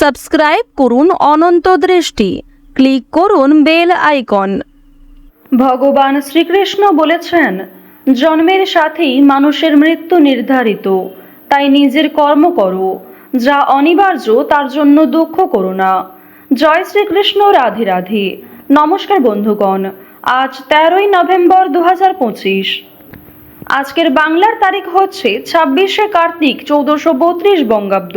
Subscribe করুন অনন্ত দৃষ্টি। Click করুন বেল আইকন। ভগবান শ্রীকৃষ্ণ বলেছেন, জন্মের সাথেই মানুষের মৃত্যু নির্ধারিত। তাই নিজের কর্ম করো। যা অনিবার্য, তার জন্য দুঃখ করো না। জয় শ্রীকৃষ্ণ, রাধে রাধে। নমস্কার বন্ধুগণ, আজ তেরোই নভেম্বর দু আজকের বাংলার তারিখ হচ্ছে ছাব্বিশে কার্তিক চৌদ্দশো বত্রিশ বঙ্গাব্দ।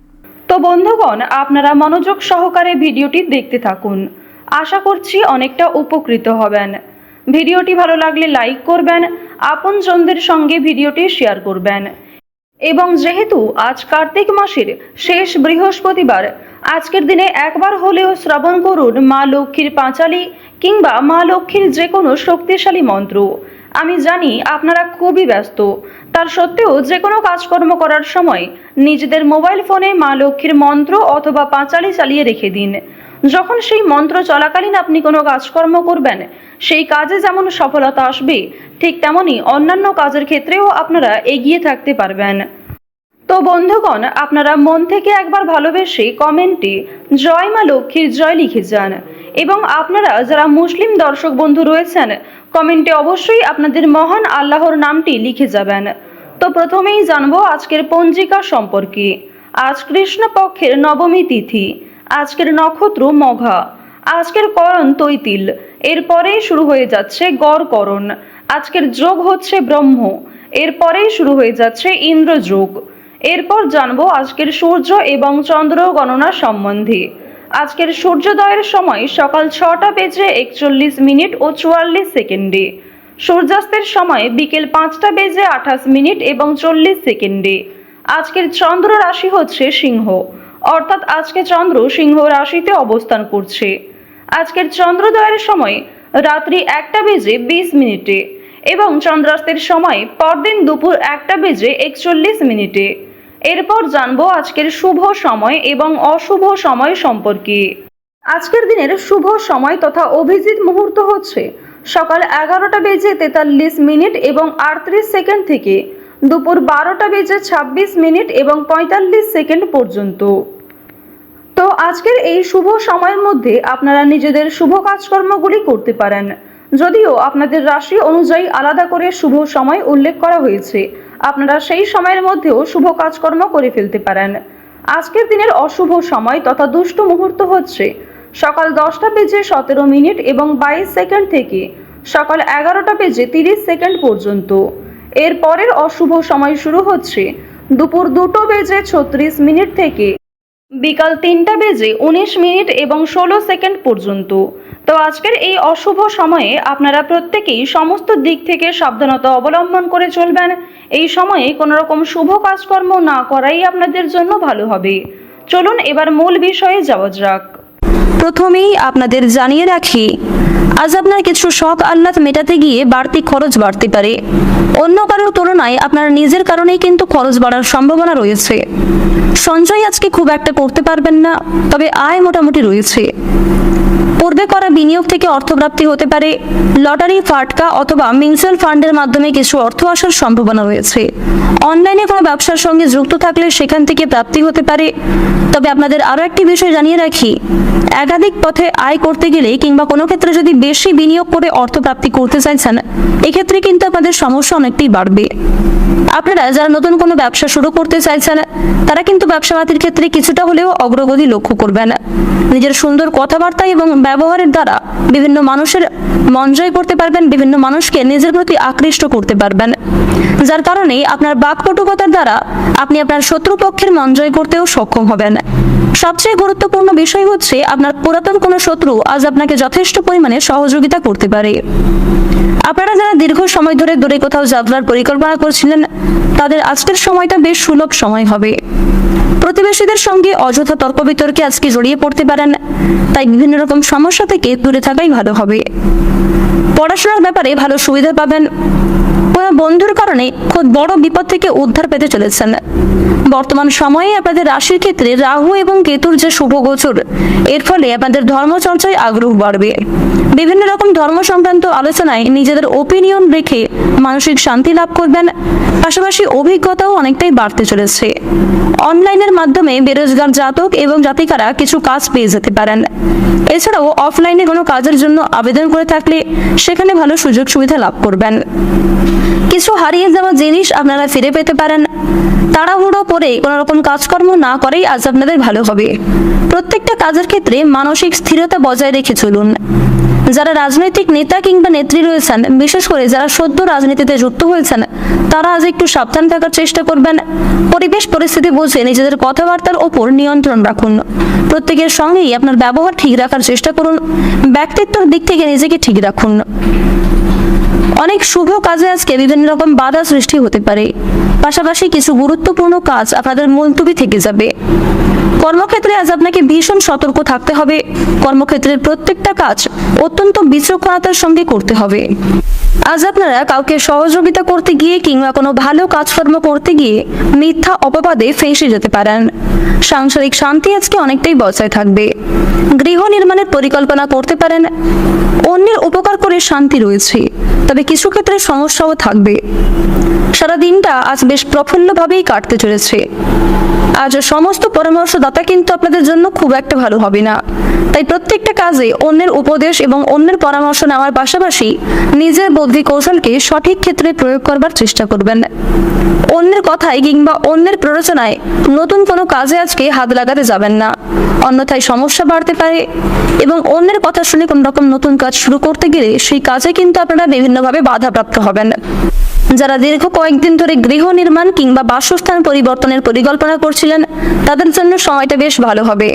তো বন্ধুগণ, আপনারা মনোযোগ সহকারে ভিডিওটি দেখতে থাকুন। আশা করছি অনেকটা উপকৃত হবেন। ভিডিওটি ভালো লাগলে লাইক করবেন, আপনজনদের সঙ্গে ভিডিওটি শেয়ার করবেন। এবং যেহেতু আজ কার্তিক মাসের শেষ বৃহস্পতিবার, আজকের দিনে একবার হলেও শ্রবণ করুন মা লক্ষ্মীর পাঁচালী কিংবা মা লক্ষ্মীর যে কোনো শক্তিশালী মন্ত্র। আমি জানি আপনারা খুবই ব্যস্ত। তার সত্ত্বেও যে কোনো কাজকর্ম করার সময় নিজেদের মোবাইল ফোনে মা লক্ষ্মীর মন্ত্র অথবা পাঁচালি চালিয়ে রেখে দিন। যখন সেই মন্ত্র চলাকালীন আপনি কোনো কাজকর্ম করবেন, সেই কাজে যেমন সফলতা আসবে, ঠিক তেমনই অন্যান্য কাজের ক্ষেত্রেও আপনারা এগিয়ে থাকতে পারবেন। তো বন্ধুগণ, আপনারা মন থেকে একবার ভালোবেসে কমেন্টে জয় মা লক্ষ্মীর জয় লিখে যান। এবং আপনারা যারা মুসলিম দর্শক বন্ধু রয়েছেন কমেন্টে অবশ্যই আপনাদের মহান আল্লাহর নামটি লিখে যাবেন। তো প্রথমেই জানব আজকের পঞ্জিকা সম্পর্কে। আজ কৃষ্ণপক্ষের নবমী তিথি, আজকের নক্ষত্র মঘা, আজকের করণ তৈতিল, এরপরেই শুরু হয়ে যাচ্ছে গড়করণ আজকের যোগ হচ্ছে ব্রহ্ম, এরপরেই শুরু হয়ে যাচ্ছে ইন্দ্রযোগ। এরপর জানব আজকের সূর্য এবং চন্দ্র গণনা সম্বন্ধে। আজকের সূর্যোদয়ের সময় সকাল ছটা বেজে একচল্লিশ মিনিট ও চুয়াল্লিশ সেকেন্ডে। সূর্যাস্তের সময় বিকেল পাঁচটা বেজে আঠাশ মিনিট এবং চল্লিশ সেকেন্ডে। আজকের চন্দ্র রাশি হচ্ছে সিংহ। অর্থাৎ আজকে চন্দ্র সিংহ রাশিতে অবস্থান করছে। আজকের চন্দ্রোদয়ের সময় রাত্রি একটা বেজে বিশ মিনিটে এবং চন্দ্রাস্তের সময় পরদিন দুপুর একটা বেজে একচল্লিশ মিনিটে। এরপর জানব আজকের শুভ সময় এবং অশুভ সময় সম্পর্কে। আজকের দিনের শুভ সময় তথা অভিজিৎ মুহূর্ত হচ্ছে সকাল এগারোটা বেজে তেতাল্লিশ মিনিট এবং আটত্রিশ সেকেন্ড থেকে দুপুর বারোটা বেজে ছাব্বিশ মিনিট এবং পঁয়তাল্লিশ সেকেন্ড পর্যন্ত। তো আজকের এই শুভ সময়ের মধ্যে আপনারা নিজেদের শুভ কাজকর্মগুলি করতে পারেন। যদিও আপনাদের রাশি অনুযায়ী আলাদা করে শুভ সময় উল্লেখ করা হয়েছে। আপনারা সেই সময়ের মধ্যেও শুভ কাজকর্ম করে ফেলতে পারেন। আজকের দিনের অশুভ সময় তথা দুষ্ট মুহূর্ত হচ্ছে সকাল দশটা বেজে সতেরো মিনিট এবং বাইশ সেকেন্ড থেকে সকাল এগারোটা বেজে তিরিশ সেকেন্ড পর্যন্ত। এর পরের অশুভ সময় শুরু হচ্ছে দুপুর দুটো বেজে ছত্রিশ মিনিট থেকে বিকাল তিনটা বেজে উনিশ মিনিট এবং ষোলো সেকেন্ড পর্যন্ত। তো আজকের এই অশুভ সময়ে আপনারা প্রত্যেকেই সমস্ত দিক থেকে সাবধানতা অবলম্বন করে চলবেন। এই সময়ে কোনো রকম শুভ কাজকর্ম না করাই আপনাদের জন্য ভালো হবে। চলুন এবার মূল বিষয়ে যাওয়া যাক। প্রথমেই আপনাদের জানিয়ে রাখি আজ আপনার কিছু শখ আহ্লাদ মেটাতে গিয়ে বাড়তি খরচ বাড়তে পারে। অন্য কারোর তুলনায় আপনার নিজের কারণেই কিন্তু খরচ বাড়ার সম্ভাবনা রয়েছে। সঞ্চয় আজকে খুব একটা করতে পারবেন না, তবে আয় মোটামুটি রয়েছে। পূর্বে করা বিনিয়োগ থেকে অর্থপ্রাপ্তি হতে পারে, লটারি, ফাটকা অথবা মিউচুয়াল ফান্ডের মাধ্যমে কিছু অর্থ আসার সম্ভাবনা রয়েছে। অনলাইনে কোনো ব্যবসার সঙ্গে যুক্ত থাকলে সেখান থেকে প্রাপ্তি হতে পারে। তবে আপনাদের আরও একটি বিষয় জানিয়ে রাখি, একাধিক পথে আয় করতে গেলে কিংবা কোনো ক্ষেত্রে যদি বেশি বিনিয়োগ করে অর্থ প্রাপ্তি করতে চাইছেন, এক্ষেত্রে কিন্তু আপনাদের সমস্যা অনেকটাই বাড়বে। আপনারা যারা নতুন কোনো ব্যবসা শুরু করতে চাইছেন, তারা কিন্তু ব্যবসাপাতির ক্ষেত্রে কিছুটা হলেও অগ্রগতি লক্ষ্য করবেন। নিজের সুন্দর কথাবার্তা এবং ব্যবহারের দ্বারা বিভিন্ন মানুষের মন জয় করতে পারবেন, বিভিন্ন মানুষকে নিজের প্রতি আকৃষ্ট করতে পারবেন। যার কারণে আপনার বাকপটুকতার দ্বারা আপনি আপনার শত্রুপক্ষের মন জয় করতেও সক্ষম হবেন। সবচেয়ে গুরুত্বপূর্ণ বিষয় হচ্ছে, আপনার পুরাতন কোনো শত্রু আজ আপনাকে যথেষ্ট পরিমাণে সহযোগিতা করতে পারে। আপনারা যারা দীর্ঘ সময় ধরে দূরে কোথাও যাত্রার পরিকল্পনা করছিলেন, তাদের আজকের সময়টা বেশ সুলভ সময় হবে। প্রতিবেশীদের সঙ্গে অযথা তর্ক বিতর্কে আজকে জড়িয়ে পড়তে পারেন, তাই বিভিন্ন রকম সমস্যা থেকে দূরে থাকাই ভালো হবে। পড়াশোনার ব্যাপারে ভালো সুবিধা পাবেন। কোনো বন্ধুর কারণে খুব বড় বিপদ থেকে উদ্ধার পেতে চলেছেন। বর্তমান সময়ে আপনাদের রাশির ক্ষেত্রে রাহু এবং কেতুর যে শুভ গোচর এর ফলে আপনাদের ধর্মচর্চায় আগ্রহ বাড়বে। বিভিন্ন রকম ধর্ম সংক্রান্ত আলোচনায় নিজেদের ওপিনিয়ন রেখে মানসিক শান্তি লাভ করবেন, পাশাপাশি অভিজ্ঞতাও অনেকটাই বাড়তে চলেছে। অনলাইনের মাধ্যমে বেরোজগার জাতক এবং জাতিকারা কিছু কাজ পেয়ে যেতে পারেন। এছাড়াও অফলাইনে কোনো কাজের জন্য আবেদন করে থাকলে সেখানে ভালো সুযোগ সুবিধা লাভ করবেন। কিছু হারিয়ে যাওয়া জিনিস আপনারা ফিরে পেতে পারেন। তাড়াহুড়ো পরে কোনো রকম কাজকর্ম না করেই আজ আপনাদের ভালো হবে। প্রত্যেকটা কাজের ক্ষেত্রে মানসিক স্থিরতা বজায় রেখে চলুন। যারা রাজনৈতিক নেতা কিংবা নেত্রী রয়েছেন, বিশেষ করে যারা সদ্য রাজনীতিতে যুক্ত হয়েছেন, তারা আজ একটু সাবধান থাকার চেষ্টা করবেন। পরিবেশ পরিস্থিতি বুঝে নিজেদের কথাবার্তার ওপর নিয়ন্ত্রণ রাখুন। প্রত্যেকের সঙ্গেই আপনার ব্যবহার ঠিক রাখার চেষ্টা করুন। ব্যক্তিত্বের দিক থেকে নিজেকে ঠিক রাখুন। অনেক শুভ কাজে আজকে বিভিন্ন রকম বাধা সৃষ্টি হতে পারে। পাশাপাশি কিছু গুরুত্বপূর্ণ কাজ আপনাদের মুলতুবি থেকে যাবে। কর্মক্ষেত্রে আজ আপনাকে ভীষণ সতর্ক থাকতে হবে। কর্মক্ষেত্রের প্রত্যেকটা কাজ অত্যন্ত বিচক্ষণতার সঙ্গে করতে হবে। আজ আপনারা কাউকে সহযোগিতা করতে গিয়ে কিংবা কোনো ভালো কাজকর্ম করতে গিয়ে মিথ্যা অপবাদে ফেঁসে যেতে পারেন। সাংসারিক শান্তি আজকে অনেকটাই বজায় থাকবে। গৃহ নির্মাণের পরিকল্পনা করতে পারেন। অন্যের উপকার করে শান্তি রয়েছে, তবে কিছু ক্ষেত্রে সমস্যাও থাকবে। সারা দিনটা আজ বেশ প্রফুল্লভাবেই কাটতে চলেছে। আজ সমস্ত পরামর্শদাতা কিন্তু আপনাদের জন্য খুব একটা ভালো হবে না। তাই প্রত্যেকটা কাজে অন্যের উপদেশ এবং অন্যের পরামর্শ নেওয়ার পাশাপাশি নিজের বুদ্ধি কৌশলকে সঠিক ক্ষেত্রে প্রয়োগ করবার চেষ্টা করবেন। অন্যের কথায় কিংবা অন্যের প্ররোচনায় নতুন কোনো কাজে আজকে হাত লাগাতে যাবেন না। অন্যথায় সমস্যা বাড়তে পারে এবং অন্যের কথা শুনে কোনো রকম নতুন কাজ শুরু করতে গেলে সেই কাজে কিন্তু আপনারা বিভিন্নভাবে বাধাপ্রাপ্ত হবেন। যারা দীর্ঘ কয়েকদিন ধরে গৃহ নির্মাণ কিংবা বাসস্থান পরিবর্তনের পরিকল্পনা করছিলেন, তাদের জন্য সময়টা বেশ ভালো হবে।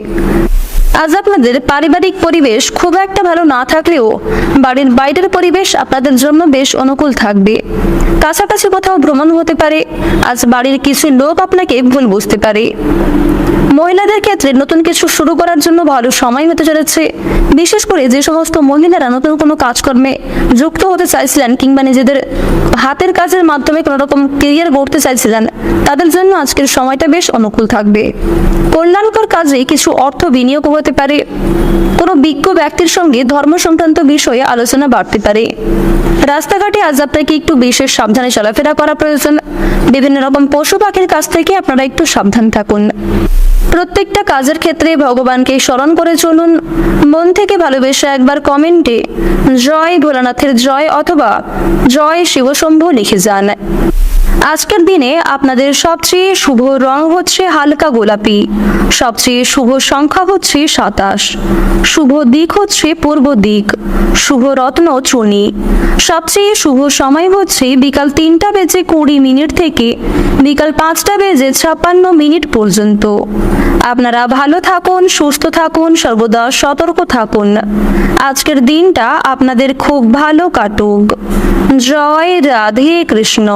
আজ আপনাদের পারিবারিক পরিবেশ খুব একটা ভালো না থাকলেও বাড়ির বাইরের পরিবেশ আপনাদের জন্য বেশ অনুকূল থাকবে। কাছাকাছি কোথাও ভ্রমণ হতে পারে, আজ বাড়ির কিছু লোক আপনাকে ভুল বুঝতে পারে। মহিলাদের ক্ষেত্রে নতুন কিছু শুরু করার জন্য ভালো সময় হতে চলেছে। বিশেষ করে যে সমস্ত মহিলারা নতুন কোনো কাজকর্মে যুক্ত হতে চাইছিলেন কিংবা নিজেদের হাতের কাজের মাধ্যমে কোনো রকম কেরিয়ার গড়তে চাইছিলেন, তাদের জন্য আজকের সময়টা বেশ অনুকূল থাকবে। কল্যাণকর কাজে কিছু অর্থ বিনিয়োগ হতে পারে। কোনো বিজ্ঞ ব্যক্তির সঙ্গে ধর্ম সংক্রান্ত বিষয়ে আলোচনা বাড়তে পারে। রাস্তাঘাটে আজ আপনাকে একটু বিশেষ সাবধানে চলাফেরা করা প্রয়োজন। বিভিন্ন রকম পশু পাখির কাছ থেকে আপনারা একটু সাবধান থাকুন। প্রত্যেকটা কাজের ক্ষেত্রে ভগবানকে স্মরণ করে চলুন। মন থেকে ভালোবেসে একবার কমেন্টে জয় ভোলানাথের জয় অথবা জয় শিবশম্ভু লিখে যান। আজকের দিনে আপনাদের সবচেয়ে শুভ রং হচ্ছে হালকা গোলাপি। সবচেয়ে শুভ সংখ্যা হচ্ছে সাতাশ। শুভ দিক হচ্ছে পূর্ব দিক। শুভ রত্ন চুনি। সবচেয়ে শুভ সময় হচ্ছে বিকাল তিনটা বেজে কুড়ি মিনিট থেকে বিকাল পাঁচটা বেজে ছাপ্পান্ন মিনিট পর্যন্ত। আপনারা ভালো থাকুন, সুস্থ থাকুন, সর্বদা সতর্ক থাকুন। আজকের দিনটা আপনাদের খুব ভালো কাটুক। জয় রাধে কৃষ্ণ।